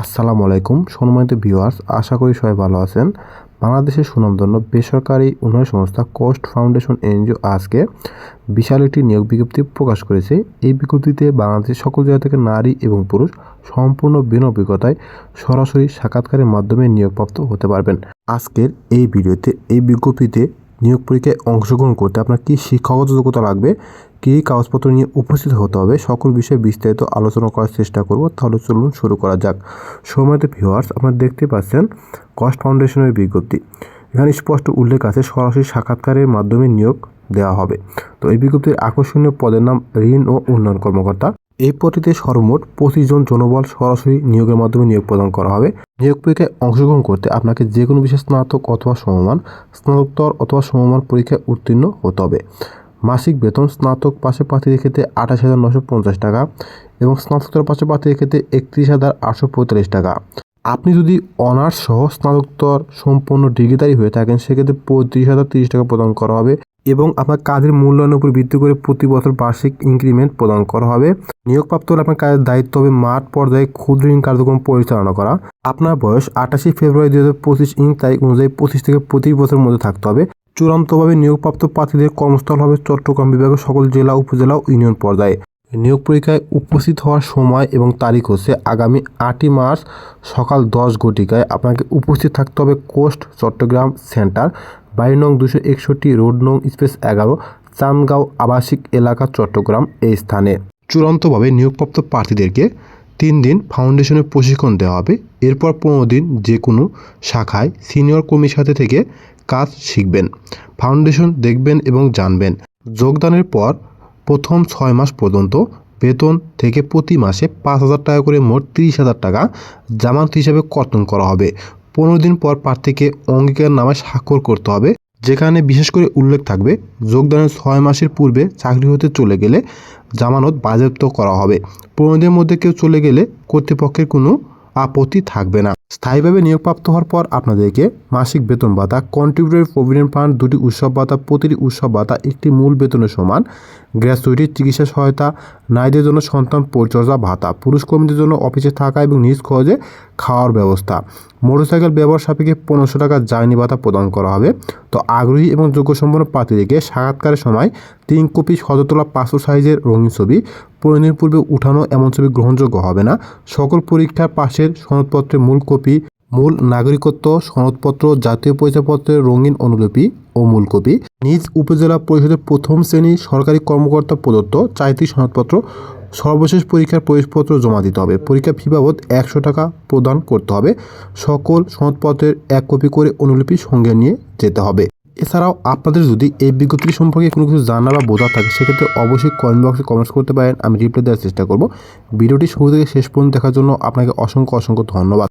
আসসালামু আলাইকুম, সম্মানিত ভিউয়ার্স, আশা করি সবাই ভালো আছেন। বাংলাদেশের সুনামধন্য বেসরকারি উন্নয়ন সংস্থা কোস্ট ফাউন্ডেশন এনজিও আজকে বিশাল একটি নিয়োগ বিজ্ঞপ্তি প্রকাশ করেছে। এই বিজ্ঞপ্তিতে বাংলাদেশের সকল জায়গা থেকে নারী এবং পুরুষ সম্পূর্ণ বিন অভিজ্ঞতায় সরাসরি সাক্ষাৎকারের মাধ্যমে নিয়োগপ্রাপ্ত হতে পারবেন। আজকের এই ভিডিওতে, এই বিজ্ঞপ্তিতে নিয়োগ পরীক্ষায় অংশগ্রহণ করতে আপনার কী শিক্ষাগত যোগ্যতা লাগবে? কী কাগজপত্র নিয়ে উপস্থিত হতে হবে? সকল বিষয়ে বিস্তারিত আলোচনা করার চেষ্টা করব। তাহলে চলুন শুরু করা যাক। সময়তে ভিউয়ার্স আপনারা দেখতে পাচ্ছেন কস্ট ফাউন্ডেশনের বিজ্ঞপ্তি। এখানে স্পষ্ট উল্লেখ আছে, সরাসরি সাক্ষাৎকারের মাধ্যমে নিয়োগ দেওয়া হবে। তো এই বিজ্ঞপ্তির আকর্ষণীয় পদের নাম ঋণ ও উন্নয়ন কর্মকর্তা। এই পদটিতে সর্বমোট পঁচিশ জন জনবল সরাসরি নিয়োগের মাধ্যমে নিয়োগ প্রদান করা হবে। নিয়োগ পরীক্ষায় অংশগ্রহণ করতে আপনাকে যে কোনো বিশেষ স্নাতক অথবা সমমান, স্নাতকোত্তর অথবা সমমান পরীক্ষায় উত্তীর্ণ হতে হবে। মাসিক বেতন স্নাতক পাশে প্রার্থীদের ক্ষেত্রে আঠাশ হাজার নশো পঞ্চাশ টাকা এবং স্নাতকোত্তর পাশে প্রার্থীদের ক্ষেত্রে একত্রিশ হাজার আটশো পঁয়তাল্লিশ টাকা। আপনি যদি অনার্স সহ স্নাতকোত্তর সম্পূর্ণ ডিগ্রিধারী হয়ে থাকেন, সেক্ষেত্রে পঁয়ত্রিশ হাজার তিরিশ টাকা প্রদান করা হবে। এবং আপনার কাজের মূল্যায়নের উপর ভিত্তি করে প্রতি বছর বার্ষিক ইনক্রিমেন্ট প্রদান করা হবে। নিয়োগপ্রাপ্ত হলে আপনার কাজের দায়িত্ব হবে মাঠ পর্যায়ে ক্ষুদ্র ঋণ কার্যক্রম পরিচালনা করা। আপনার বয়স আটাশি ফেব্রুয়ারি দুই হাজার পঁচিশ ইং তারিখ অনুযায়ী পঁচিশ থেকে পঁচিশ বছরের মধ্যে থাকতে হবে। চূড়ান্তভাবে নিয়োগপ্রাপ্ত প্রার্থীদের কর্মস্থল হবে চট্টগ্রাম বিভাগের সকল জেলা, উপজেলা ইউনিয়ন পর্যায়ে। নিয়োগ পরীক্ষায় উপস্থিত হওয়ার সময় এবং তারিখ হচ্ছে আগামী আটই মার্চ সকাল দশ ঘটিকায়। আপনাকে উপস্থিত থাকতে হবে কোস্ট চট্টগ্রাম সেন্টার। বাড়ি নং দুশো একষট্টি রোড নং স্পেস এগারো চান্দগাঁও আবাসিক এলাকা, চট্টগ্রাম এই স্থানে। চূড়ান্তভাবে নিয়োগপ্রাপ্ত প্রার্থীদেরকে তিন দিন ফাউন্ডেশনের প্রশিক্ষণ দেওয়া হবে। এরপর পনেরো দিন যে কোনো শাখায় সিনিয়র কর্মীর সাথে থেকে কাজ শিখবেন, ফাউন্ডেশন দেখবেন এবং জানবেন। যোগদানের পর প্রথম ছয় মাস পর্যন্ত বেতন থেকে প্রতি মাসে পাঁচ হাজার টাকা করে মোট তিরিশ হাজার টাকা জামানত হিসাবে কর্তন করা হবে। পনেরো দিন পর প্রার্থীকে অঙ্গীকার নামে স্বাক্ষর করতে হবে, যেখানে বিশেষ করে উল্লেখ থাকবে, যোগদানের ছয় মাসের পূর্বে চাকরি হতে চলে গেলে জামানত বাজেয়াপ্ত করা হবে। পনেরো দিনের মধ্যে কেউ চলে গেলে কর্তৃপক্ষের কোনো আপত্তি থাকবে না। স্থায়ীভাবে নিয়োগপ্রাপ্ত হওয়ার পর আপনাদেরকে মাসিক বেতন ভাতা কন্ট্রিবিউটরি প্রভিডেন্ট ফান্ড দুটি উৎসব ভাতা, প্রতিটি উৎসব ভাতা, একটি মূল বেতনের সমান গ্র্যাচুইটি চিকিৎসা সহায়তা, নারীদের জন্য সন্তান পরিচর্যা ভাতা, পুরুষ কর্মীদের জন্য অফিসে থাকা এবং নিজ খরচে খাওয়ার ব্যবস্থা। মোটরসাইকেল ব্যবহার সাপেক্ষে পনেরোশো টাকা জার্নি ভাতা প্রদান করা হবে। তো আগ্রহী এবং যোগ্য সম্পন্ন প্রার্থীদেরকে সাক্ষাৎকারের সময় তিন কপি সদতলা পাঁচশো সাইজের রঙিন ছবি দিন পূর্বে উঠানো এমন ছবি গ্রহণযোগ্য হবে না। সকল পরীক্ষার পাশের সনদপত্রের মূল কপি মূল নাগরিকত্ব সনদপত্র, জাতীয় পরিচয়পত্রের রঙিন অনুলিপি ও মূল কপি। নিজ উপজেলা পরিষদের প্রথম শ্রেণি সরকারি কর্মকর্তা প্রদত্ত চারটি সনদপত্র সর্বশেষ পরীক্ষার প্রবেশপত্র জমা দিতে হবে। পরীক্ষা ফি বাবদ একশো টাকা প্রদান করতে হবে। সকল সনদপত্রের এক কপি করে অনুলিপি সঙ্গে নিয়ে যেতে হবে। এছাড়াও আপনাদের যদি এই বিজ্ঞপ্তি সম্পর্কে কোনো কিছু জানার বা বোঝা থাকে, সেক্ষেত্রে অবশ্যই কমেন্ট বক্সে কমেন্টস করতে পারেন। আমি রিপ্লাই দেওয়ার চেষ্টা করব। ভিডিওটি শুরু থেকে শেষ পর্যন্ত দেখার জন্য আপনাকে অসংখ্য অসংখ্য ধন্যবাদ।